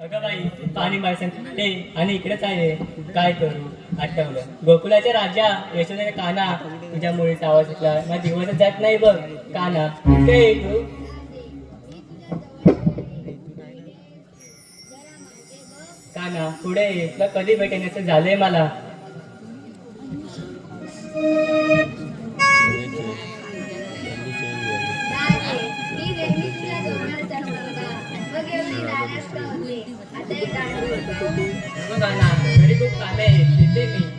अगं बाई पाणी मारसन ते आणि इकडेच आहे. काय करू? आठवलं गोकुळाच्या राजा यशोदाने काना तुझ्यामुळेच आवाज सुटला माझा दिवसच जात नाही बघ काना. कुठे तू. काना पुढे तुला कधी भेटेन? असं झालंय मला. खूप कामे आहेत येते मी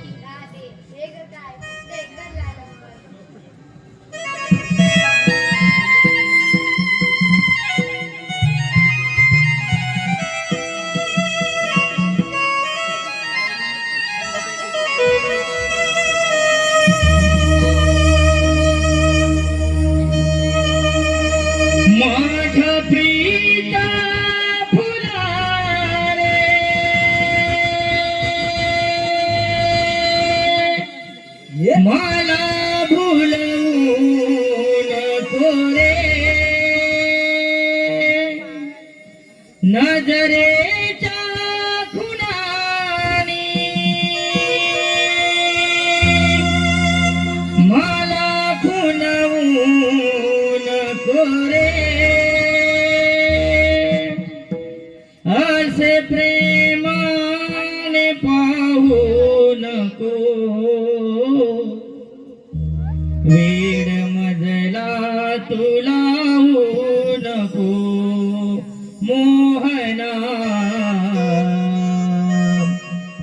માલા ભૂલવું નોરે નજરે માલા ખુલવું ન કોરે मोहना।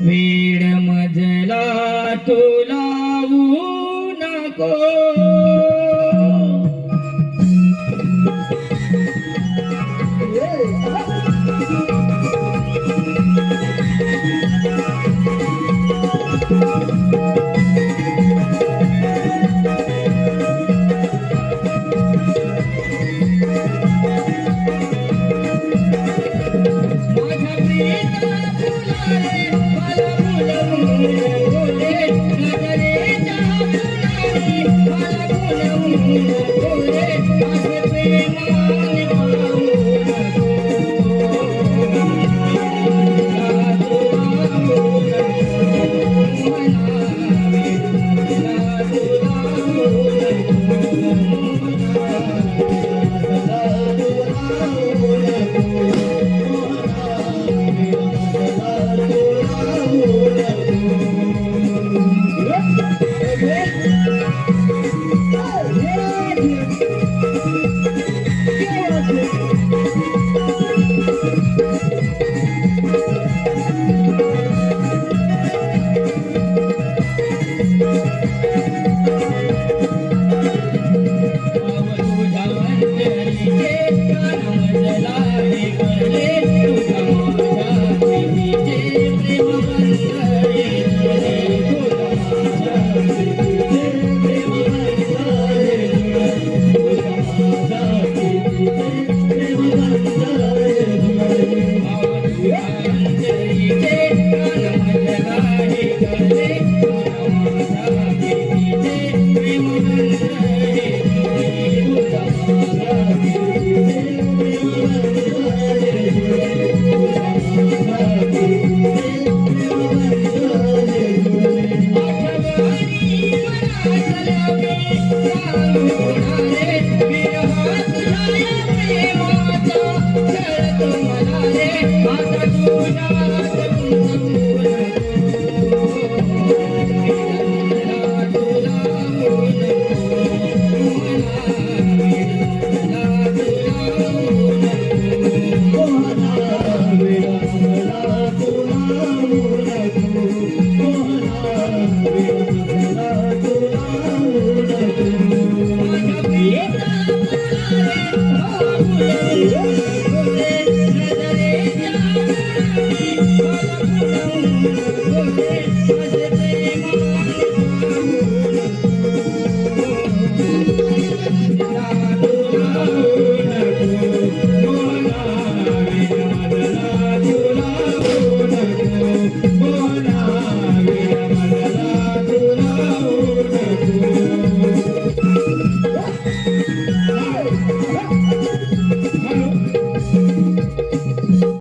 वेड मजला तुला नको।